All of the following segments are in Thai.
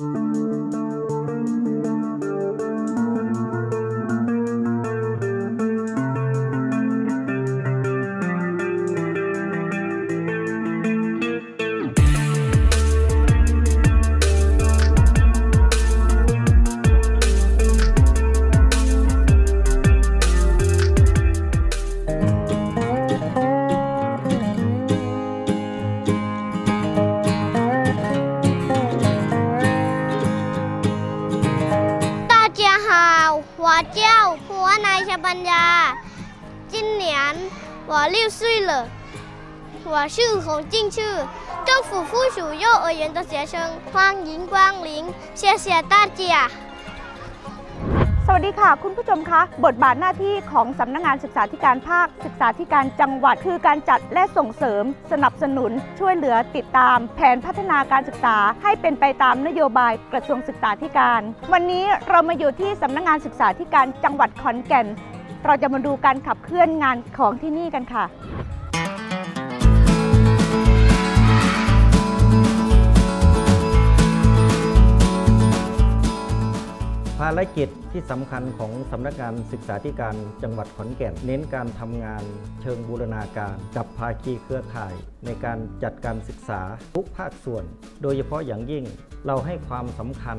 Música 好，我叫胡奈夏ปัญญา今年我六岁了，我是洪静ชื่อ政府附属幼儿园的学生，欢迎光临，谢谢大家。 สวัสดีค่ะ คุณผู้ชมคะบทบาทหน้าที่ของสำนักงานศึกษาธิการภาค ศึกษาธิการจังหวัด คือการจัดและส่งเสริม สนับสนุน ช่วยเหลือติดตาม แผนพัฒนาการศึกษา ให้เป็นไปตามนโยบายกระทรวงศึกษาธิการ วันนี้เรามาอยู่ที่สำนักงานศึกษาธิการจังหวัดขอนแก่น เราจะมาดูการขับเคลื่อนงานของที่นี่กันค่ะ ภารกิจที่สำคัญของสำนักงานศึกษาธิการจังหวัดขอนแก่น เน้นการทำงานเชิงบูรณาการ กับภาคีเครือข่าย ในการจัดการศึกษาทุกภาคส่วน โดยเฉพาะอย่างยิ่งเราให้ความสำคัญ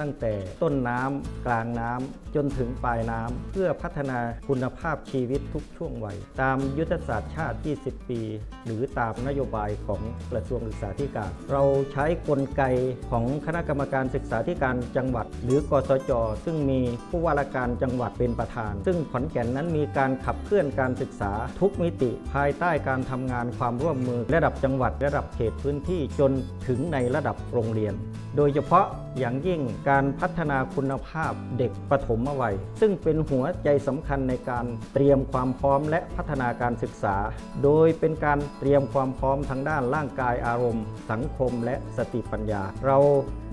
ตั้งแต่ต้นน้ำกลางน้ำจนถึงปลายน้ำเพื่อพัฒนาคุณภาพชีวิตทุกช่วงวัย ตามยุทธศาสตร์ชาติ 20 ปี หรือตามนโยบายของกระทรวงศึกษาธิการ เราใช้กลไกของคณะกรรมการศึกษาธิการจังหวัด หรือกสจ ซึ่งมีผู้ว่าราชการจังหวัดเป็นประธาน ซึ่งขอนแก่นนั้นมีการขับเคลื่อนการศึกษาทุกมิติ ภายใต้การทำงานความร่วมมือ ระดับจังหวัดระดับเขตพื้นที่จนถึงในระดับโรงเรียน โดยเฉพาะอย่างยิ่งการพัฒนาคุณภาพเด็กปฐมวัย ซึ่งเป็นหัวใจสำคัญในการเตรียมความพร้อมและพัฒนาการศึกษา โดยเป็นการเตรียมความพร้อมทางด้านร่างกายอารมณ์ สังคมและสติปัญญา เรา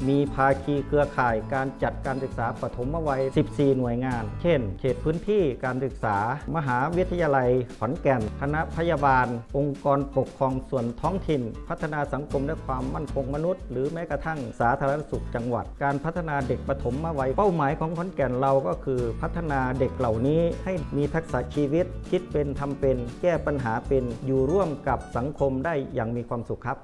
มีภาคีเครือข่ายการจัดการศึกษาปฐมวัย 14 หน่วยงาน เช่น เขตพื้นที่การศึกษา มหาวิทยาลัยขอนแก่น คณะพยาบาล องค์กรปกครองส่วนท้องถิ่น พัฒนาสังคมและความมั่นคงมนุษย์ หรือแม้กระทั่งสาาธารณสุขจังหวัด การพัฒนาเด็กปฐมวัยเป้าหมายของขอนแก่นเราก็คือพัฒนาเด็กเหล่านี้ให้มีทักษะชีวิต คิดเป็นทำเป็น แก้ปัญหาเป็นอยู่ร่วมกับสังคมได้อย่างมีความสุขครับ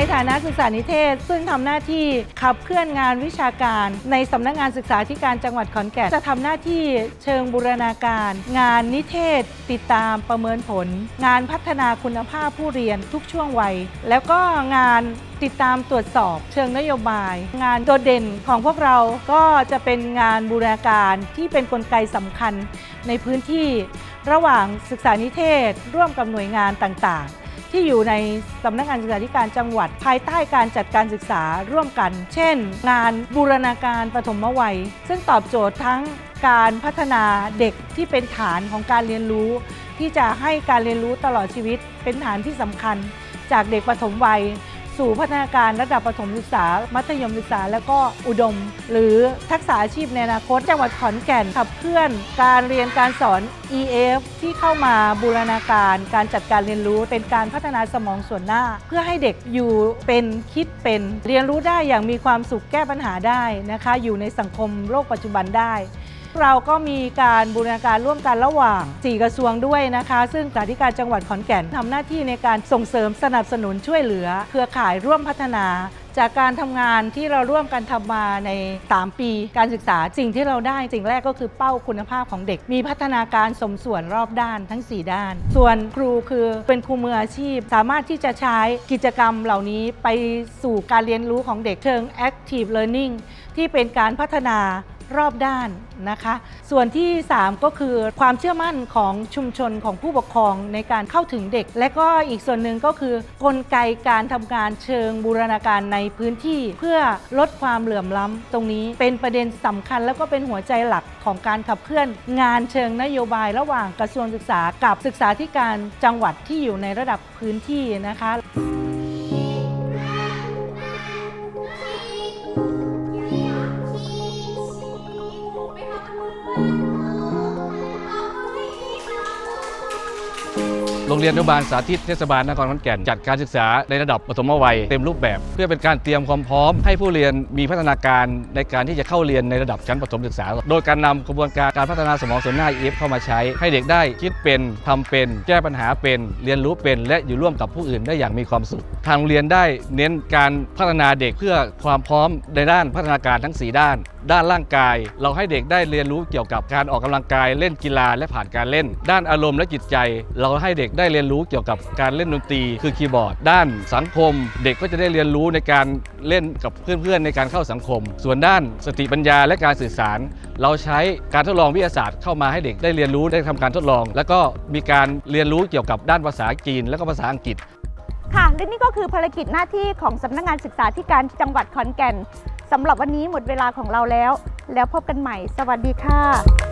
ในฐานะศึกษานิเทศ ซึ่งทำหน้าที่ขับเคลื่อนงานวิชาการ ในสำนักงานศึกษาธิการจังหวัดขอนแก่นจะทำหน้าที่เชิงบูรณาการ งานนิเทศ ติดตามประเมินผล งานพัฒนาคุณภาพผู้เรียนทุกช่วงวัย แล้วก็งานติดตามตรวจสอบเชิงนโยบาย งานโดดเด่นของพวกเราก็จะเป็นงานบูรณาการที่เป็นนกลไกสำคัญในพื้นที่ระหว่างศึกษานิเทศ ร่วมกับหน่วยงานต่างๆ ที่อยู่ในสำนักงานศึกษาธิการจังหวัด ภายใต้การจัดการศึกษาร่วมกัน เช่น งานบูรณาการปฐมวัย ซึ่งตอบโจทย์ทั้งการพัฒนาเด็กที่เป็นฐานของการเรียนรู้ ที่จะให้การเรียนรู้ตลอดชีวิตเป็นฐานที่สำคัญ จากเด็กปฐมวัย สู่พัฒนาการระดับประถมศึกษา มัธยมศึกษา แล้วก็อุดม หรือทักษะอาชีพในอนาคตจังหวัดขอนแก่นขับเคลื่อนการเรียนการสอน EF ที่เข้ามาบูรณาการการจัดการเรียนรู้เป็นการพัฒนาสมองส่วนหน้า เพื่อให้เด็กอยู่เป็นคิดเป็นเรียนรู้ได้อย่างมีความสุขแก้ปัญหาได้นะคะ อยู่ในสังคมโลกปัจจุบันได้ เราก็มีการบูรณาการร่วมกันระหว่าง 4 กระทรวงด้วยนะคะ ซึ่งสาธิการจังหวัดขอนแก่นทำหน้าที่ในการส่งเสริมสนับสนุนช่วยเหลือ เครือข่ายร่วมพัฒนาจากการทำงานที่เราร่วมกันทำมาใน 3 ปีการศึกษาสิ่งที่เราได้สิ่งแรกก็คือเป้าคุณภาพของเด็ก มีพัฒนาการสมส่วนรอบด้านทั้ง 4 ด้าน ส่วนครูคือเป็นครูมืออาชีพ สามารถที่จะใช้กิจกรรมเหล่านี้ไปสู่การเรียนรู้ของเด็กเชิง active learning ที่เป็นการพัฒนา รอบด้านนะคะ ส่วนที่ 3 ก็คือความเชื่อมั่นของชุมชนของผู้ปกครองในการเข้าถึงเด็ก และก็อีกส่วนหนึ่งก็คือกลไกการทำงานเชิงบูรณาการในพื้นที่ เพื่อลดความเหลื่อมล้ำตรงนี้เป็นประเด็นสำคัญ แล้วก็เป็นหัวใจหลักของการขับเคลื่อน งานเชิงนโยบายระหว่างกระทรวงศึกษากับศึกษาธิการจังหวัดที่อยู่ในระดับพื้นที่นะคะ โรงเรียนอนุบาลสาธิตเทศบาลนครขอนแก่นจัดการศึกษาในระดับปฐมวัยเต็มรูปแบบ เพื่อเป็นการเตรียมความพร้อม ให้ผู้เรียนมีพัฒนาการในการที่จะเข้าเรียนในระดับชั้นประถมศึกษา โดยการนำกระบวนการการพัฒนาสมองส่วนหน้า EF เข้ามาใช้ ให้เด็กได้คิดเป็นทำเป็น แก้ปัญหาเป็น เรียนรู้เป็น และอยู่ร่วมกับผู้อื่นได้อย่างมีความสุข ทางโรงเรียนได้เน้นการพัฒนาเด็กเพื่อความพร้อมในด้านพัฒนาการทั้ง 4 ด้าน ด้านร่างกาย เราให้เด็กได้เรียนรู้เกี่ยวกับการออกกำลังกายเล่นกีฬาและผ่านการเล่น ด้านอารมณ์และจิตใจ เราให้เด็กได้เรียนรู้เกี่ยวกับการเล่นดนตรี คือคีย์บอร์ด ด้านสังคม เด็กก็จะได้เรียนรู้ในการเล่นกับเพื่อนๆ ในการเข้าสังคม ส่วนด้านสติปัญญาและการสื่อสาร เราใช้การทดลองวิทยาศาสตร์เข้ามาให้เด็กได้เรียนรู้ได้ทำการทดลอง แล้วก็มีการเรียนรู้เกี่ยวกับด้านภาษาจีน และก็ภาษาอังกฤษค่ะและนี่ก็คือภารกิจหน้าที่ของสำนักงานศึกษาธิการจังหวัดขอนแก่น สำหรับวันนี้หมดเวลาของเราแล้ว แล้วพบกันใหม่ สวัสดีค่ะ